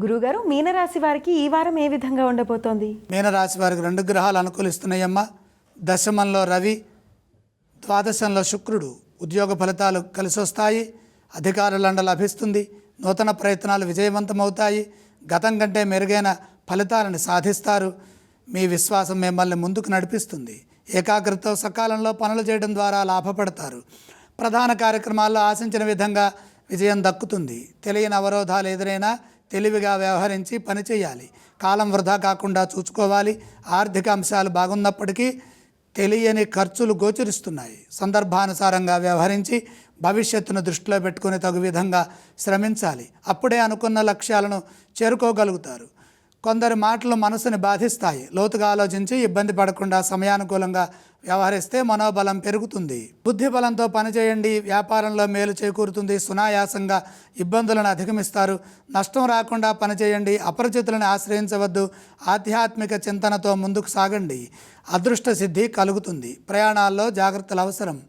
గురుగారు మీనరాశి వారికి ఈ వారం ఏ విధంగా ఉండబోతోంది? మీనరాశి వారికి రెండు గ్రహాలు అనుకూలిస్తున్నాయమ్మా. దశమంలో రవి ద్వాదశంలో శుక్రుడు. ఉద్యోగ ఫలితాలు కలిసి వస్తాయి అధికారులండ లభిస్తుంది నూతన ప్రయత్నాలు విజయవంతమవుతాయి గతం కంటే మెరుగైన ఫలితాలను సాధిస్తారు. మీ విశ్వాసం మిమ్మల్ని ముందుకు నడిపిస్తుంది. ఏకాగ్రతతో సకాలంలో పనులు చేయడం ద్వారా లాభపడతారు. ప్రధాన కార్యక్రమాల్లో ఆశించిన విధంగా విజయం దక్కుతుంది. తెలియని అవరోధాలు ఎదురైనా తెలివిగా వ్యవహరించి పనిచేయాలి కాలం వృధా కాకుండా చూసుకోవాలి. ఆర్థిక అంశాలు బాగున్నప్పటికీ తెలియని ఖర్చులు గోచరిస్తున్నాయి. సందర్భానుసారంగా వ్యవహరించి భవిష్యత్తును దృష్టిలో పెట్టుకుని తగు విధంగా శ్రమించాలి. అప్పుడే అనుకున్న లక్ష్యాలను చేరుకోగలుగుతారు. కొందరి మాటలు మనసుని బాధిస్తాయి. లోతుగా ఆలోచించి ఇబ్బంది పడకుండా సమయానుకూలంగా వ్యవహరిస్తే మనోబలం పెరుగుతుంది. బుద్ధి బలంతో పనిచేయండి. వ్యాపారంలో మేలు చేకూరుతుంది. సునాయాసంగా ఇబ్బందులను అధిగమిస్తారు. నష్టం రాకుండా పనిచేయండి. అపరిచితులను ఆశ్రయించవద్దు. ఆధ్యాత్మిక చింతనతో ముందుకు సాగండి. అదృష్ట సిద్ధి కలుగుతుంది. ప్రయాణాల్లో జాగ్రత్తలు అవసరం.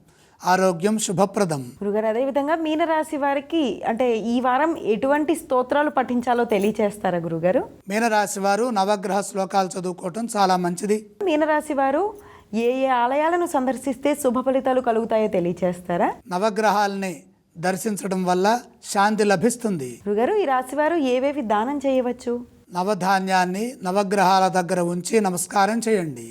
ఆరోగ్యం శుభప్రదం. గురుగారు అదేవిధంగా మీనరాశి వారికి అంటే ఈ వారం ఎటువంటి స్తోత్రాలు పఠించాలో తెలియచేస్తారా గురుగారు? మీనరాశి వారు నవగ్రహ శ్లోకాలు చదువుకోవటం చాలా మంచిది. మీనరాశి వారు ఏ ఏ ఆలయాలను సందర్శిస్తే శుభ ఫలితాలు కలుగుతాయో తెలియచేస్తారా? నవగ్రహాల్ని దర్శించడం వల్ల శాంతి లభిస్తుంది. గురుగారు ఈ రాశి వారు ఏవేవి దానం చేయవచ్చు? నవధాన్యాన్ని నవగ్రహాల దగ్గర ఉంచి నమస్కారం చేయండి.